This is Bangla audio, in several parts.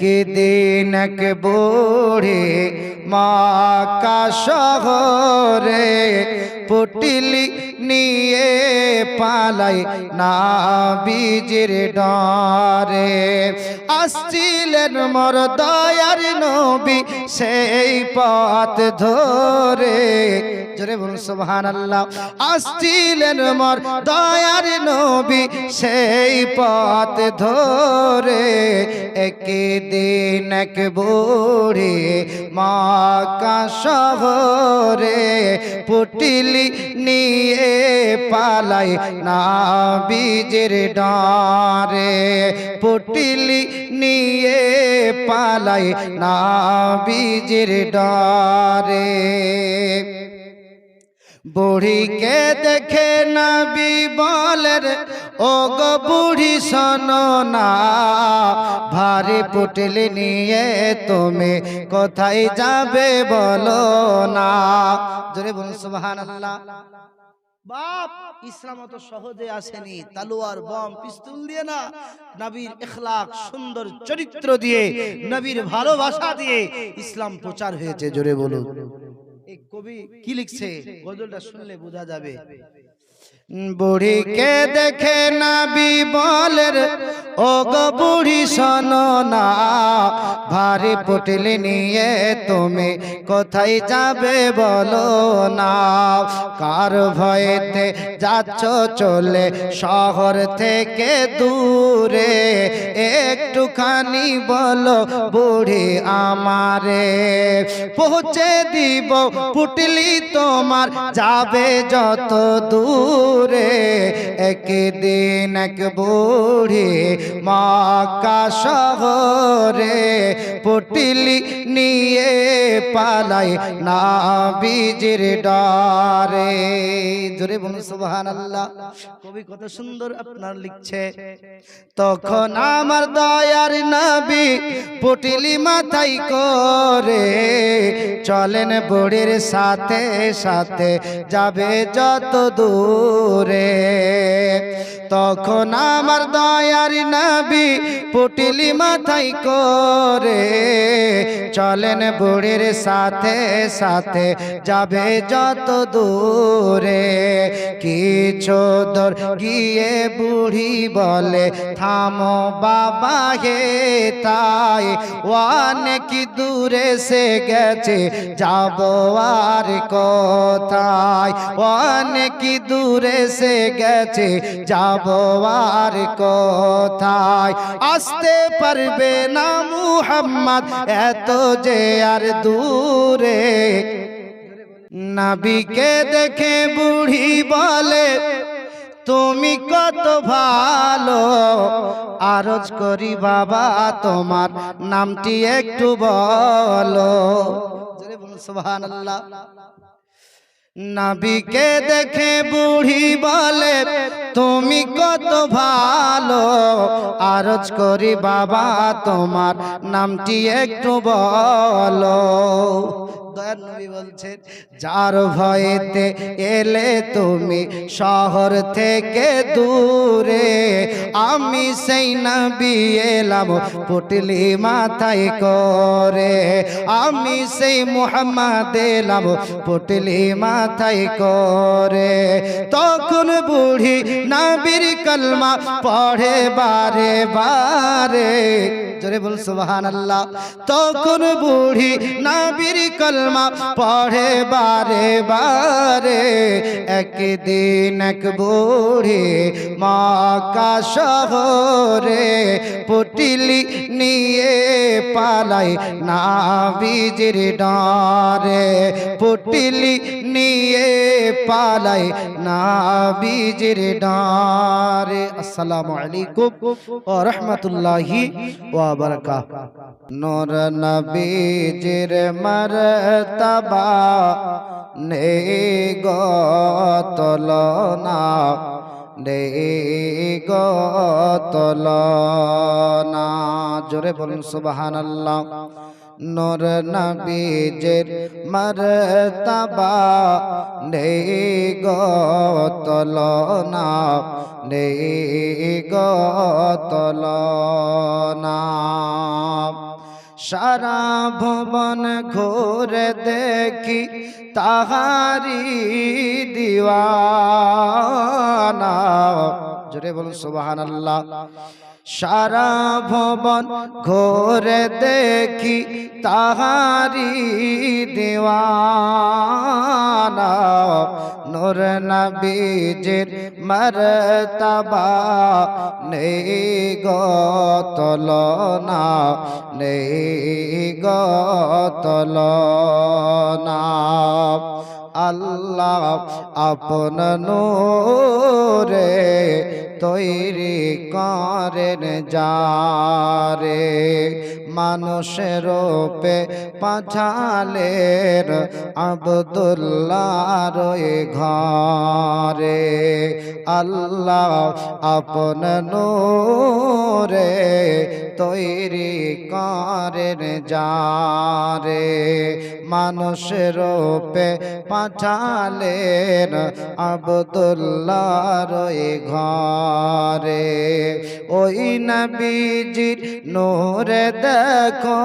দিন এক বুড়ি মাকা শহরে পুটিলি নিয়ে পালাই না বীজের ডরে। আসছিলেন মোর দয়ার নবী সেই পথ ধরে। জোরে বলুন, সুবহানাল্লাহ। আসছিলেন মোর দয়ার নবী সেই পথ ধরে। একদিন এক বুড়ি মাকা শহরে পুটিলি নিয়ে পালাই না বীজের ডারে। পুটিলি নিয়ে পালাই না বীজের ডারে। বুড়িকে দেখে নবী বলেন ও গো বুড়ি শোনো না, ভারী পুটলি নিয়ে তুমি কোথায় যাবে বলো না? জোরে বলুন, সুবহানাল্লাহ। বাপ, ইসলাম অত সহজে আসেনি, তালোয়ার, বম, পিস্তল দিয়ে না, নবীর ইখলাক সুন্দর চরিত্র দিয়ে, নবীর ভালোবাসা দিয়ে ইসলাম প্রচার হয়েছে, জোরে বলুন। এই কবি কি লিখছে? গজলটা শুনলে বোঝা যাবে। বুড়িকে দেখে না বলের ও গো বুড়ি শোনো না ভারী পুটলি নিয়ে তুমি কোথায় যাবে বলো না। কার ভয়েতে যাচ্ছ চলে শহর থেকে দূরে? একটুখানি বলো বুড়ি আমারে। পৌঁছে দিব পুটলি তোমার যাবে যত দূরে। একদিন এক বুড়ি মাকা শহরে পুটলি নিয়ে পালাই না বীজের ডারে। জোরে বলুন সুবহান আল্লাহ কবি কত সুন্দর আপনার লিখছে। তখন আমার দয়ার নবী পুটিলি মাথায় করে, চলেন বুড়ির সাথে সাথে যাবে যত দূরে। তখন আমার দয়ার নবী পুটিলি মাথায় করে চলেন বুড়ির সাথে সাথে যাবে যত দূরে। কিছু দূর গিয়ে বুড়ি বলে, থামো বাবা, হে তাই অনেক দূরে সে গেছে, যাব আর কোথায়? অনেক দূরে সে গেছে, যাব আর কোথায়? আসতে পারবে না মুহাম্মদ, এত যে আর দূরে। নাবিকে দেখে বুড়ি বলে, তুমি কত ভালো, আরজ করি বাবা, তোমার নামটি একটু বলো। সুবহান আল্লাহ নাবিকে দেখে বুড়ি বলে তুমি কত ভালো। আরজ করি বাবা তোমার নামটি একটু বলো। দয়ার নবী বলছেন, যার ভয়েতে এলে তুমি শহর থেকে দূরে। আমি সেই নবী এলাম, পুটলি মাথায় করে। আমি সেই মুহাম্মদ এলাম, পুটলি মাথায় করে। তখন বুড়ি নবীর কলমা পড়ে বারে বারে। জোরে বল সুবহান আল্লাহ তখন বুড়ি নবীর কলমা পড়ে বারে বারে, একদিন এক বুড়ি মাকা শহরে পুটিলি নিয়ে পালাই না বীজের ডারে। পুটিলি নিয়ে পালাই না বীজের ডারে। আসসালামু আলাইকুম ওয়া রাহমাতুল্লাহি ওয়া বারাকাতুহু। নূর নবীজির মর্তবা নে গতলনা নে। গতলনা জোরে বলুন, সুবহানাল্লাহ। নূর নবীজির মর্তবা নে গতলনা নে। গতলনা সারা ভবন ঘোরে দেখি তাহারি দিওয়ানা। জোরে বলুন সুবাহান আল্লাহ সারা ভবন ঘোরে দেখি তাহারি দেওয়ানা। নূর নবীজির মরতবা নেই গতলনা নেই গতলনা আল্লাহ আপন নূরে তৈরি করেন যারে। মানুষের রূপে পাঠালের আবদুল্লাহ রয়ে ঘরে। আল্লাহ আপন নূরে তৈরি করেন যারে। মানুষের রূপে পাঠালেন আবদুল্লাহ রয়ে ঘরে। ওই নবীজির নূরে দেখো।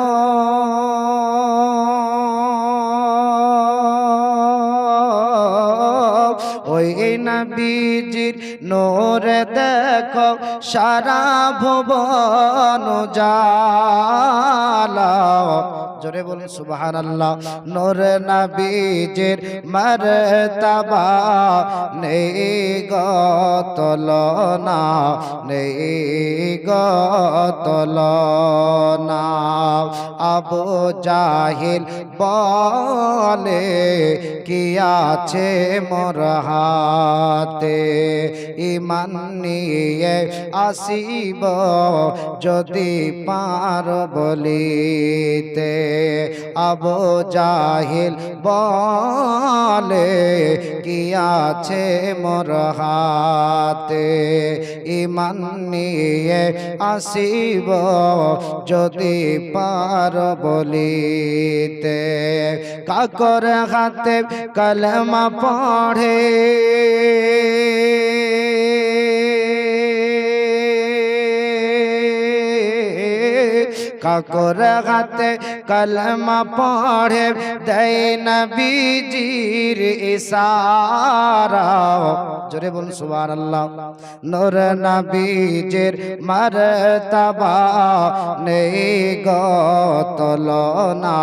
ওই নবীজির নূরে দেখো, সারা ভুবন জালা জোরে বলুন সুবহান আল্লাহ নূর নবীজির মরতবা, নেই গতলনা নেই গতলনা আবু জাহিল বলে, কি আছে মোর হাতে? ইমান নিয়ে আসিব যদি পার বলিতে। আবু জাহিল বলে, কি আছে মোর হাতে? ইমান নিয়ে আসিব যদি পার বলিতে। কাকর হাতে কলমা পড়ে। কাকর হাতে কলমা পড়ে দেয় নবীজির ইশারা। জোরে বলুন, সুবহানাল্লাহ। নূর নবীজির মরতবা। নেই গতলনা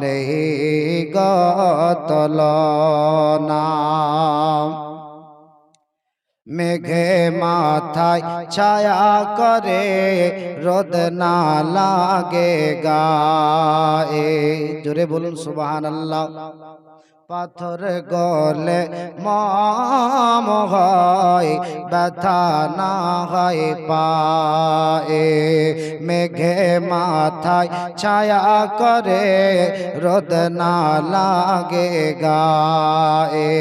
নেই গতলনা মেঘে মাথায় ছায়া করে রোদ না লাগে গায়ে। জোরে বলুন সুবাহ আল্লাহ পাথর গলে মাম হয়, ব্যথা না হয় পায়ে। মেঘে মাথায় ছায়া করে, রোদ না লাগে গায়ে।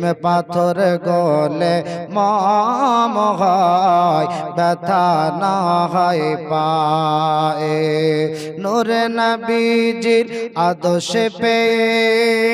মে পাথর গলে মাম হয়, ব্যথা না হয় পায়ে। নূর নবীজির আদর্শ পেয়ে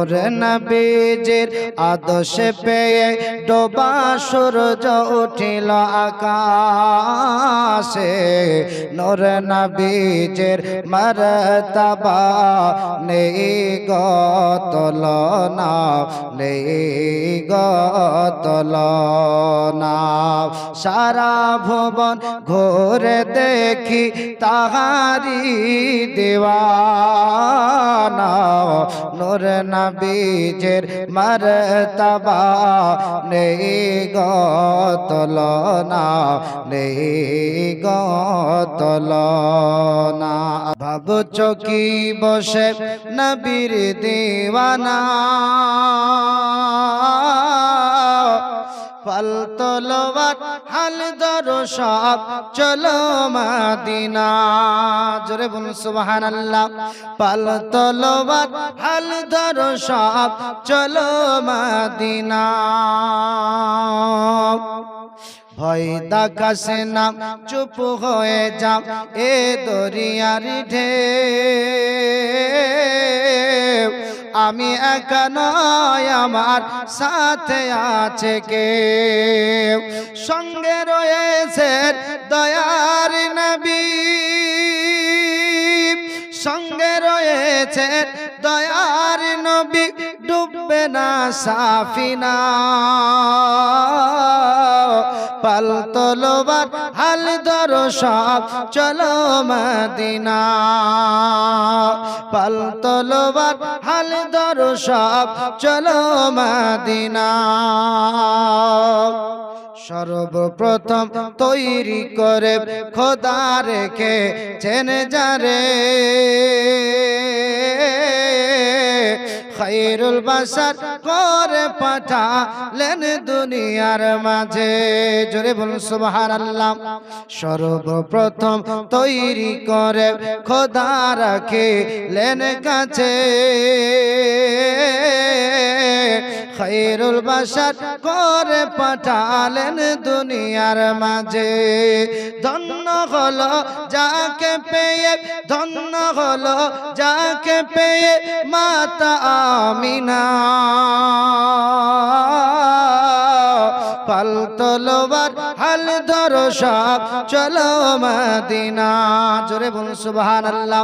নূর নবীজির আদর্শ পেয়ে ডোবা সূর্য উঠিল আকাশে। নূর নবীজির মরতবা নেই গতলনা নেই গতলনা সারা ভবন ঘোরে দেখি তাহারি দেওয়ানা। নূর নবীজের মরতবা নেই গতলনা নেই গতলনা ভাবছ কি বসে নবীর দেওয়ানা? ফল তলোয়ার, হাল ধরো সব চলো মাদিনা। জোরে বলুন সুবহান আল্লাহ পাল তলোয়ার, হাল ধরো সব চলো মাদিনা। ভয় দেখাসে না, চুপ হয়ে যাও এ দরিয়ার ঢে আমি একা নয়, আমার সাথে আছে কে সঙ্গে রয়েছে দয়ার নবী। সঙ্গে রয়েছে দয়ার নবী। না সাফিনা। পাল তলোবার হাল ধরো সব, চলো মদিনা। পাল তলোবার হাল ধরো সব, চলো মদিনা। সর্বপ্রথম তৈরি করে খোদা রেখে চেনে যারে। খাইরুল বাসার করে পাঠালেন দুনিয়ার মাঝে। জোরে বলুন সুবহান আল্লাহ সর্বপ্রথম তৈরি করে খোদা রাখে লেন কাছে। খাইরুল বাসার করে পাঠালেন দুনিয়ার মাঝে। ধন্য হলো যাকে পেয়ে, ধন্য হলো যাকে পেয়ে মাতা আমিনা। পাল হাল ধরো সব চলো মদিনা। জোরে বলুন সুবহানাল্লাহ।